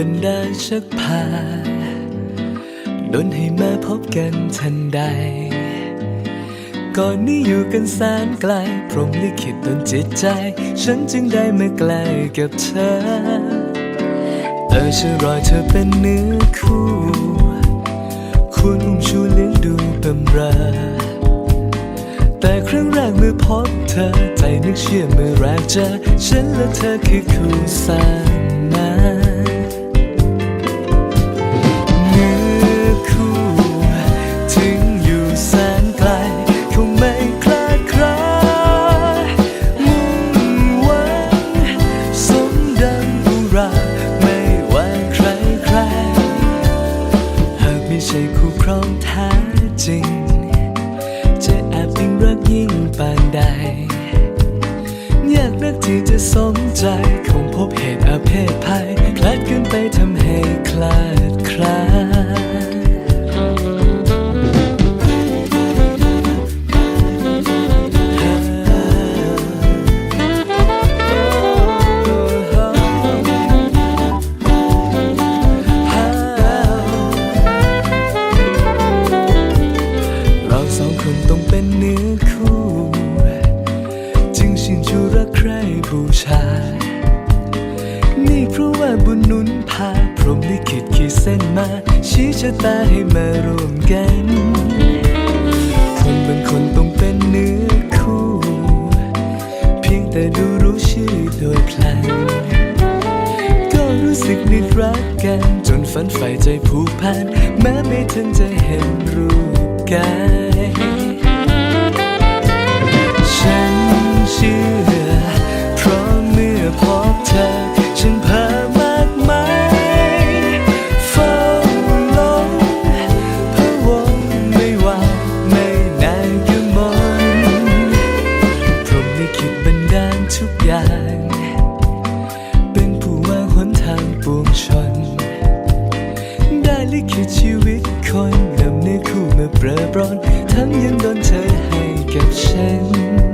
ชักพาดนให้มาพบกันทันใด ก่อนนี้อยู่กันแสนไกล พรมลิขิตดนจิตใจ ฉันจึงได้มาใกล้กับเธอ เออฉันรอเธอเป็นเนื้อคู่ควรอุ้มชูเลี้ยงดูบำรอแต่ครั้งแรกเมื่อพบเธอ ใจนึกเชื่อเมื่อแรกเจอ ฉันและเธอคือคู่สร้าง ช่คู่ครองแท้จริง จะแอบยิ่งรักยิ่งปานใด อยากนักที่จะสมใจคงพบเหตุอาเพศภัยคลาดกันไปทำให้คลาด รหมลิขิตขีดเส้นมา ชี้ชะตาให้มารวมกัน คนบางคนต้องเป็นเนื้อคู่ เพียงแต่ดูรู้ชื่อโดยพลัน ก็รู้สึกนิดรักกัน จนฝันใฝ่ใจผูกพัน แม้ไม่ทันจะเห็นรูปกา ได้คิดชีวิตคนนำเนื้อคู่มาเปรอปรอนทั้งยังโดนเธอให้กับฉัน